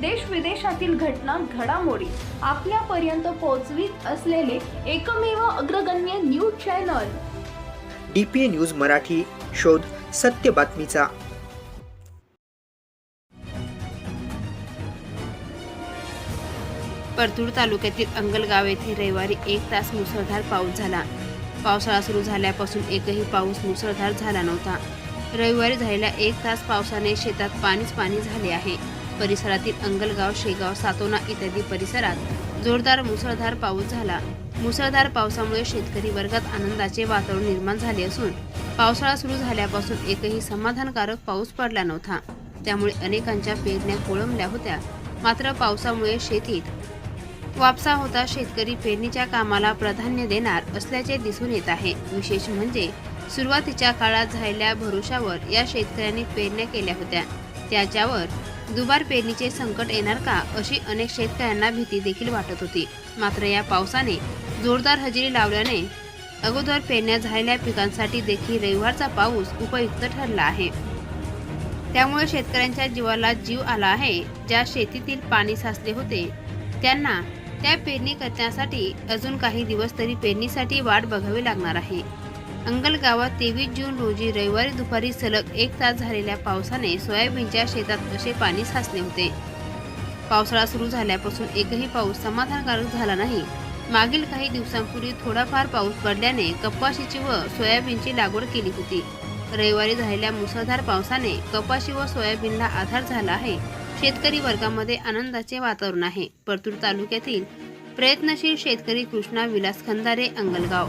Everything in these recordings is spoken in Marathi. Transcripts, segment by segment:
देश विदेशातील घटना घडामोडी आपल्यापर्यंत पोहोचवीत असलेले एकमेव अग्रगण्य news channel. D P A news Marathi शोध सत्य बातमीचा. परतूर तालुक्यातील अंगलगाव येथे रविवारी एक तास मुसळधार पाऊस झाला. पावसाळा सुरू झाल्यापासून एकही पाऊस मुसळधार झाला नव्हता. रविवारी झालेल्या एक तास पावसाने शेतात पाणीच पाणी झाले आहे. परिसरातील अंगलगाव शेगाव सातोना इत्यादी परिसरात जोरदार मुसळधार पाऊस झाला. मुसळधार पावसामुळे शेतकरी वर्गात आनंदाचे वातावरण निर्माण झाले असून पावसाळा सुरू झाल्यापासून एकही समाधानकारक पाऊस पडला नव्हता. त्यामुळे अनेकांच्या पेरण्या कोळंबल्या होत्या. मात्र पावसामुळे शेतीत वापसा होता शेतकरी पेरणीच्या कामाला प्राधान्य देणार असल्याचे दिसून येत आहे. विशेष म्हणजे सुरुवातीच्या काळात झालेल्या भरोशावर या शेतकऱ्यांनी पेरण्या केल्या होत्या. त्याच्यावर दुबार पेरणीचे संकट येणार का अशी अनेक शेतकऱ्यांना भीती देखील वाटत होती. मात्र या पावसाने जोरदार हजेरी लावल्याने अगोदर पेरण्या झालेल्या पिकांसाठी देखील रविवारचा पाऊस उपयुक्त ठरला आहे. त्यामुळे शेतकऱ्यांच्या जीवाला जीव आला आहे. ज्या शेतीतील पाणी साचले होते त्यांना त्या पेरणी करण्यासाठी अजून काही दिवस तरी पेरणीसाठी वाट बघावी लागणार आहे. अंगलगावात तेवीस जून रोजी रविवारी दुपारी सलग एक तास झालेल्या पावसाने सोयाबीनच्या शेतात असे पाणी साचले होते. पावसाळा सुरू झाल्यापासून एकही पाऊस समाधानकारक झाला नाही. मागील काही दिवसांपूर्वी थोडाफार पाऊस पडल्याने कपाशीची व सोयाबीनची लागवड केली होती. रविवारी झालेल्या मुसळधार पावसाने कपाशी व सोयाबीनला आधार झाला आहे. शेतकरी वर्गामध्ये आनंदाचे वातावरण आहे. परतूर तालुक्यातील प्रयत्नशील शेतकरी कृष्णा विलास खंदारे अंगलगाव.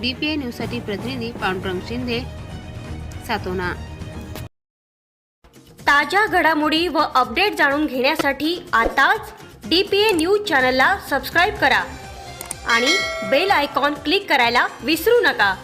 डीपीए न्यूजसाठी प्रतिनिधी पांडुरंग शिंदे सातोना. ताज्या घडामोडी व अपडेट जाणून घेण्यासाठी आताच डी पी ए न्यूज चॅनलला सबस्क्राईब करा आणि बेल आयकॉन क्लिक करायला विसरू नका.